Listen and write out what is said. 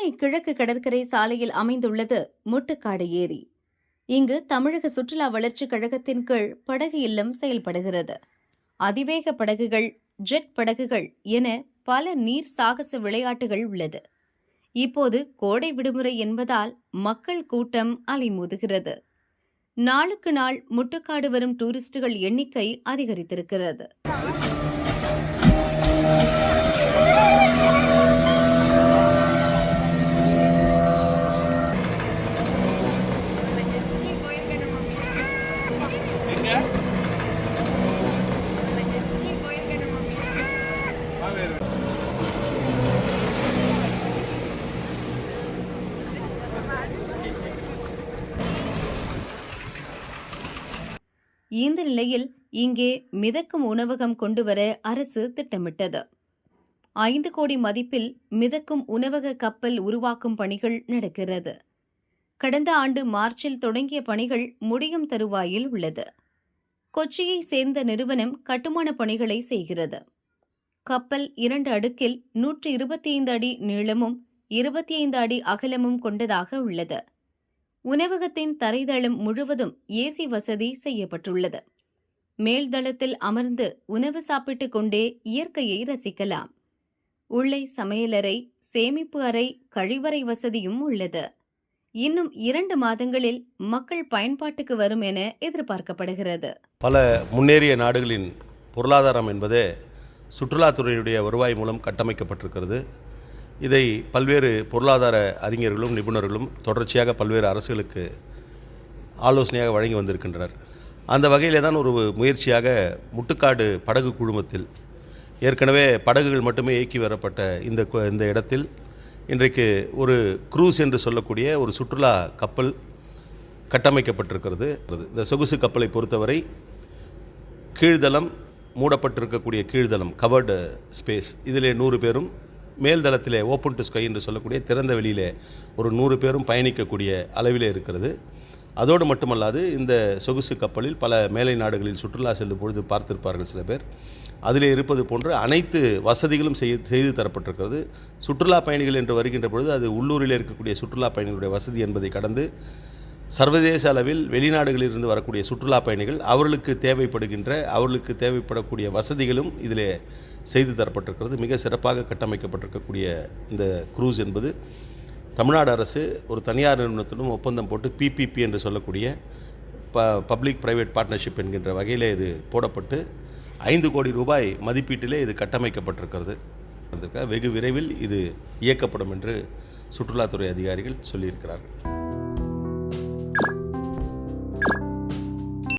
சென்னை கிழக்கு கடற்கரை சாலையில் அமைந்துள்ளது முட்டுக்காடு ஏரி. இங்கு தமிழக சுற்றுலா வளர்ச்சிக் கழகத்தின் கீழ் படகு இல்லம் செயல்படுகிறது. அதிவேக படகுகள் ஜெட் படகுகள் என பல நீர் சாகச விளையாட்டுகள் உள்ளது. இப்போது கோடை விடுமுறை என்பதால் மக்கள் கூட்டம் அலைமோதுகிறது. நாளுக்கு நாள் முட்டுக்காடு வரும் டூரிஸ்டுகள் எண்ணிக்கை அதிகரித்திருக்கிறது. இந்த நிலையில் இங்கே மிதக்கும் உணவகம் கொண்டுவர அரசு திட்டமிட்டது. ஐந்து கோடி மதிப்பில் மிதக்கும் உணவக கப்பல் உருவாக்கும் பணிகள் நடக்கிறது. கடந்த ஆண்டு மார்ச்சில் தொடங்கிய பணிகள் முடியும் தருவாயில் உள்ளது. கொச்சியை சேர்ந்த நிறுவனம் கட்டுமான பணிகளை செய்கிறது. கப்பல் இரண்டு அடுக்கில் நூற்று இருபத்தி ஐந்து அடி நீளமும் இருபத்தி ஐந்து அடி அகலமும் கொண்டதாக உள்ளது. உணவகத்தின் தரைதளம் முழுவதும் ஏசி வசதி செய்யப்பட்டுள்ளது. மேல்தளத்தில் அமர்ந்து உணவு சாப்பிட்டுக் கொண்டே இயற்கையை ரசிக்கலாம். உள்ளே சமையலறை சேமிப்பு அறை கழிவறை வசதியும் உள்ளது. இன்னும் இரண்டு மாதங்களில் மக்கள் பயன்பாட்டுக்கு வரும் என எதிர்பார்க்கப்படுகிறது. பல முன்னேறிய நாடுகளின் பொருளாதாரம் என்பதே சுற்றுலாத்துறையுடைய வருவாய் மூலம் கட்டமைக்கப்பட்டிருக்கிறது. இதை பல்வேறு பொருளாதார அறிஞர்களும் நிபுணர்களும் தொடர்ச்சியாக பல்வேறு அரசுகளுக்கு ஆலோசனையாக வழங்கி வந்திருக்கின்றனர். அந்த வகையிலே தான் ஒரு முயற்சியாக முட்டுக்காடு படகு குழுமத்தில் ஏற்கனவே படகுகள் மட்டுமே இயக்கி வரப்பட்ட இந்த இந்த இடத்தில் இன்றைக்கு ஒரு க்ரூஸ் என்று சொல்லக்கூடிய ஒரு சுற்றுலா கப்பல் கட்டமைக்கப்பட்டிருக்கிறது. இந்த சொகுசு கப்பலை பொறுத்தவரை கீழ்தளம் மூடப்பட்டிருக்கக்கூடிய கீழ்தளம் கவர்டு ஸ்பேஸ் இதிலே நூறு பேரும் மேல்தளத்திலே ஓப்பன் டு ஸ்கை என்று சொல்லக்கூடிய திறந்த வெளியிலே ஒரு நூறு பேரும் பயணிக்கக்கூடிய அளவிலே இருக்கிறது. அதோடு மட்டுமல்லாது இந்த சொகுசு கப்பலில் பல மேலை நாடுகளில் சுற்றுலா செல்லும் பொழுது பார்த்திருப்பார்கள் சில பேர். அதில் இருப்பது போன்று அனைத்து வசதிகளும் செய்து செய்து தரப்பட்டிருக்கிறது. சுற்றுலா பயணிகள் என்று வருகின்ற பொழுது அது உள்ளூரில் இருக்கக்கூடிய சுற்றுலா பயணிகளுடைய வசதி என்பதை கடந்து சர்வதேச அளவில் வெளிநாடுகளிலிருந்து வரக்கூடிய சுற்றுலா பயணிகள் அவர்களுக்கு தேவைப்படுகின்ற அவர்களுக்கு தேவைப்படக்கூடிய வசதிகளும் இதில் செய்து தரப்பட்டிருக்கிறது. மிக சிறப்பாக கட்டமைக்கப்பட்டிருக்கக்கூடிய இந்த க்ரூஸ் என்பது தமிழ்நாடு அரசு ஒரு தனியார் நிறுவனத்துடன் ஒப்பந்தம் போட்டு பிபிபி என்று சொல்லக்கூடிய ப பப்ளிக் ப்ரைவேட் பார்ட்னர்ஷிப் என்கின்ற வகையில் இது போடப்பட்டு ஐந்து கோடி ரூபாய் மதிப்பீட்டிலே இது கட்டமைக்கப்பட்டிருக்கிறது. வெகு விரைவில் இது இயக்கப்படும் என்று சுற்றுலாத்துறை அதிகாரிகள் சொல்லியிருக்கிறார்கள்.